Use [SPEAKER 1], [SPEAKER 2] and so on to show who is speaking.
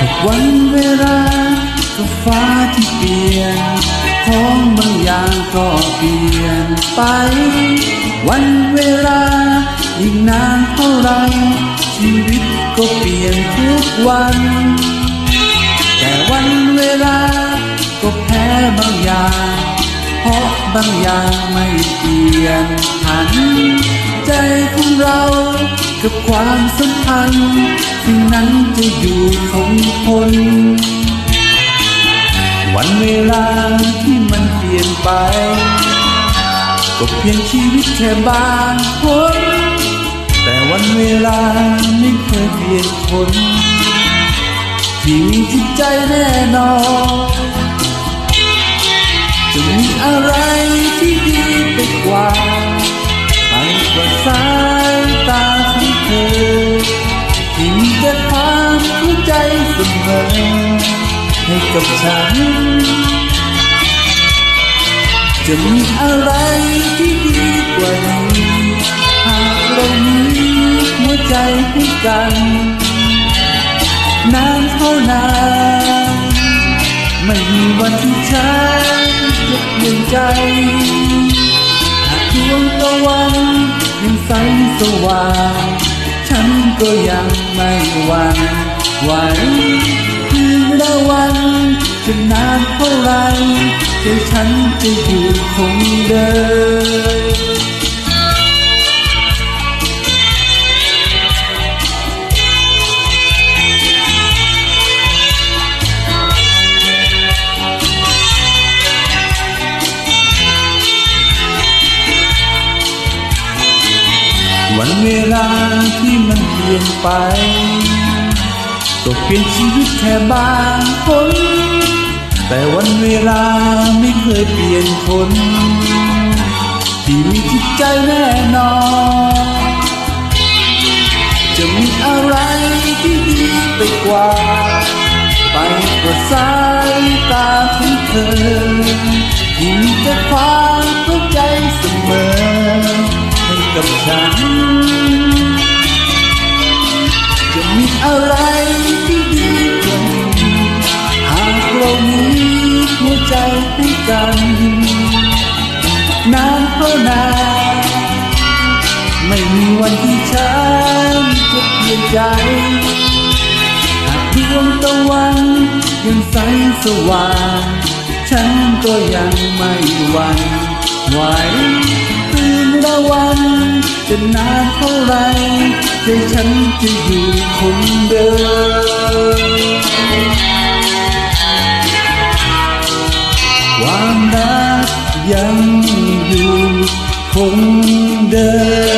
[SPEAKER 1] ทุกวันเวลาก็ฟ้าที่เปลี่ยนของบางอย่างก็เปลี่ยนไป วันเวลาอีกนานเท่าไรชีวิตก็เปลี่ยนทุกวัน แต่วันเวลาก็แพ้บางอย่าง เพราะบางอย่างไม่เปลี่ยนผัน กับความสัมพันธ์สิ่งนั้นจะอยู่คงทนวันเวลาที่มันเปลี่ยนไปก็เพียงชีวิตแค่บางคนแต่วันเวลาไม่เคยเปลี่ยนคนที่มีจิตใจแน่นอนจะมีอะไรที่ดีไปกว่าไปกว่าสายตา เธอที่มีแต่ความเข้าใจเสมอให้กับฉัน จะมีอะไรที่ดีกว่านี้หากเรามีหัวใจให้กันนานเท่านานไม่มีวันที่ฉันจะเปลี่ยนใจหากดวงตะวันยังใสสว่าง ฉันก็ยังไม่หวั่นไหวคืนและวันจะนานเท่าไรใจฉันจะอยู่คงเดิม วันเวลาที่มันเปลี่ยนไปก็เปลี่ยนชีวิตแค่บางคนแต่วันเวลาไม่เคยเปลี่ยนคนที่มีจิตใจแน่นอน จะมีอะไรที่ดีไปกว่า ไปกว่าสายตาของเธอที่มีแต่ความ ฉัน จะมีอะไรที่ดีกว่านี้หากเรามีหัวใจให้กันนานเท่านานไม่มีวันที่ฉันจะเปลี่ยนใจหากดวงตะวันยังใสสว่าง ฉันก็ยังไม่หวั่น จะนานเท่าไรใจฉันจะอยู่คงเดิมความรักยังอยู่คงเดิม